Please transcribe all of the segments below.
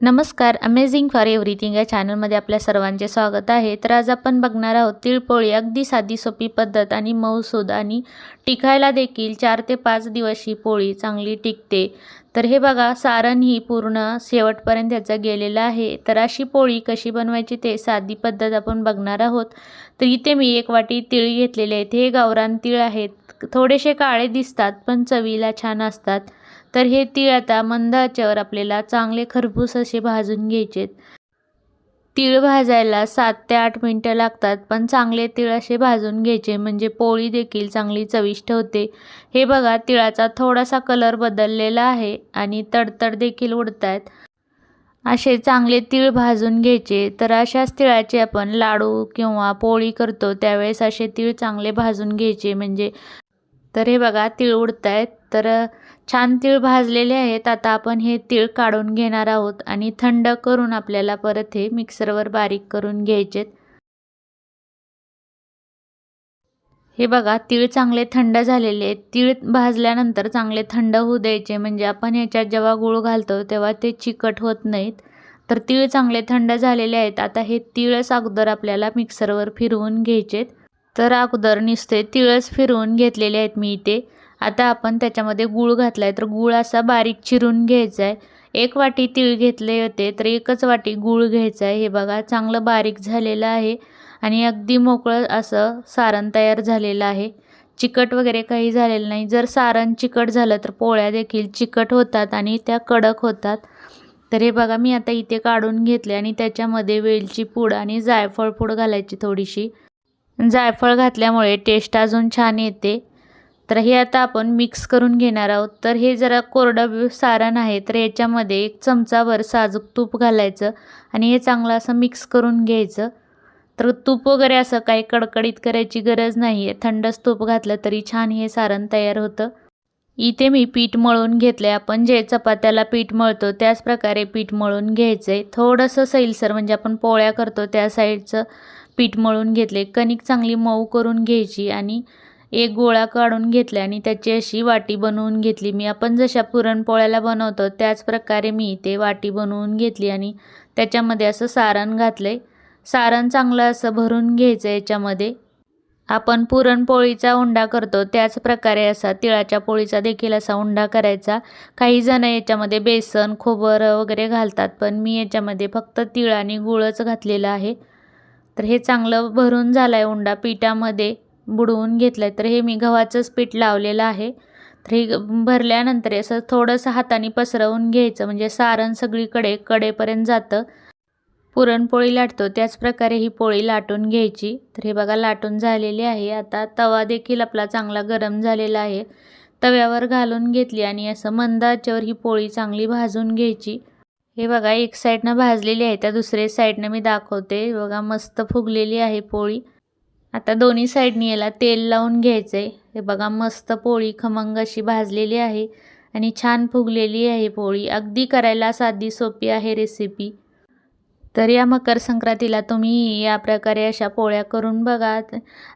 नमस्कार amazing for everything या चॅनलमध्ये आपल्या सर्वांचे स्वागत आहे. तर आज आपण बघणार आहोत तिळपोळी अगदी साधी सोपी पद्धत आणि मऊसूद आणि टिकायला देखील चार ते पाच दिवस ही पोळी चांगली टिकते. तर हे बघा सारण ही पूर्ण शेवटपर्यंत याचं गेलेलं आहे. तर अशी पोळी कशी बनवायची ते साधी पद्धत आपण बघणार आहोत. तर इथे मी एक वाटी तिळ घेतलेले आहेत. हे गावरान तीळ आहेत. थोडेसे काळे दिसतात पण चवीला छान असतात. तर हे तीळ आता मंद आचेवर आपल्याला चांगले खरपूस असे भाजून घ्यायचे तीळ भाजायला सात ते आठ मिनटं लागतात पण चांगले तीळ असे भाजून घ्यायचे म्हणजे पोळी देखील चांगली चविष्ट होते. हे बघा तिळाचा थोडासा कलर बदललेला आहे आणि तडतड देखील उडत आहेत असे चांगले तीळ भाजून घ्यायचे तर अशाच तिळाचे आपण लाडू किंवा पोळी करतो त्यावेळेस असे तीळ चांगले भाजून घ्यायचे म्हणजे तर हे बघा तीळ उडत आहेत तर छान तीळ भाजलेले आहेत. आता आपण हे तीळ काढून घेणार आहोत आणि थंड करून आपल्याला परत हे मिक्सरवर बारीक करून घ्यायचेत हे बघा तीळ चांगले थंड झालेले आहेत. तीळ भाजल्यानंतर चांगले थंड होऊ द्यायचे. म्हणजे आपण ह्याच्यात जेव्हा गूळ घालतो तेव्हा ते चिकट होत नाहीत. तर तीळ चांगले थंड झालेले आहेत. आता हे तीळच अगोदर आपल्याला मिक्सरवर फिरवून घ्यायचेत तर अगोदर नुसते तिळच फिरवून घेतलेले आहेत मी इथे. आता आपण त्याच्यामध्ये गूळ घातला आहे तर गूळ असा बारीक चिरून घ्यायचा आहे एक वाटी तीळ घेतले होते तर एकच वाटी गूळ घ्यायचा आहे हे बघा चांगलं बारीक झालेलं आहे आणि अगदी मोकळं असं सारण तयार झालेलं आहे. चिकट वगैरे काही झालेलं नाही. जर सारण चिकट झालं तर पोळ्या देखील चिकट होतात आणि त्या कडक होतात. तर हे बघा मी आता इथे काढून घेतले आणि त्याच्यामध्ये वेलची पूड आणि जायफळ पूड घालायची थोडीशी. जायफळ घातल्यामुळे टेस्ट अजून छान येते. तर हे आता आपण मिक्स करून घेणार आहोत. तर हे जरा कोरडं सारण आहे तर याच्यामध्ये एक चमचाभर साजूक तूप घालायचं आणि हे चांगलं असं मिक्स करून घ्यायचं. तर तूप वगैरे असं काही कडकडीत करायची गरज नाही आहे. थंडच तूप घातलं तरी छान हे सारण तयार होतं. इथे मी पीठ मळून घेतलं आहे आपण जे चपात्याला पीठ मळतो त्याच प्रकारे पीठ मळून घ्यायचं आहे थोडंसं सैलसर म्हणजे आपण पोळ्या करतो त्या साईडचं पीठ मळून घेतले कणिक चांगली मऊ करून घ्यायची आणि एक गोळा काढून घेतला आणि त्याची अशी वाटी बनवून घेतली. मी आपण जशा पुरणपोळ्याला बनवतो त्याच प्रकारे मी ते वाटी बनवून घेतली आणि त्याच्यामध्ये असं सारण घातलं आहे सारण चांगलं असं भरून घ्यायचं याच्यामध्ये. आपण पुरणपोळीचा उंडा करतो त्याच प्रकारे असा तिळाच्या पोळीचा देखील असा उंडा करायचा. काही जण याच्यामध्ये बेसन खोबरं वगैरे घालतात पण मी याच्यामध्ये फक्त तिळ आणि गुळच घातलेलं आहे. तर हे चांगलं भरून झालं आहे उंडा. पिठामध्ये बुडवून घेतलं आहे तर हे मी गव्हाचंच पीठ लावलेलं आहे. तर हे भरल्यानंतर असं थोडंसं हाताने पसरवून घ्यायचं. म्हणजे सारण सगळीकडे कडेपर्यंत जातं. पुरणपोळी लाटतो. त्याच प्रकारे ही पोळी लाटून घ्यायची. तर हे बघा लाटून झालेली आहे. आता तवा देखील आपला चांगला गरम झालेला आहे. तव्यावर घालून घेतली आणि असं मंद ही पोळी चांगली भाजून घ्यायची. हे बघा एक साईडनं भाजलेली आहे. त्या दुसऱ्या साईडनं मी दाखवते. बघा मस्त फुगलेली आहे पोळी. आता दोन्ही साईडनी याला तेल लावून घ्यायचं आहे हे बघा मस्त पोळी खमंग अशी भाजलेली आहे आणि छान फुगलेली आहे पोळी. अगदी करायला साधी सोपी आहे रेसिपी तर या मकर संक्रांतीला तुम्ही या प्रकारे अशा पोळ्या करून बघा.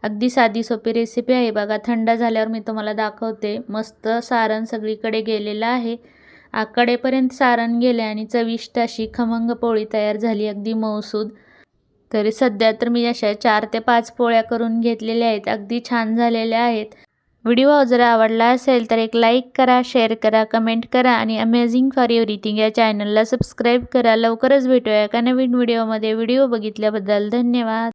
अगदी साधी सोपी रेसिपी आहे. बघा थंड झाल्यावर मी तुम्हाला दाखवते. मस्त सारण सगळीकडे गेलेलं आहे. आकडेपर्यंत सारण गेले आणि चविष्ट अशी खमंग पोळी तयार झाली. अगदी मौसूद तरी सध्या तर मी अशा चार ते पाच पोळ्या करून घेतलेल्या आहेत. अगदी छान झालेल्या आहेत. व्हिडिओ जर आवडला असेल तर एक लाईक करा शेअर करा कमेंट करा आणि अमेझिंग फॉर एव्हरीथिंग या चॅनलला सबस्क्राईब करा. लवकरच भेटूया एका नवीन व्हिडिओमध्ये. व्हिडिओ बघितल्याबद्दल धन्यवाद.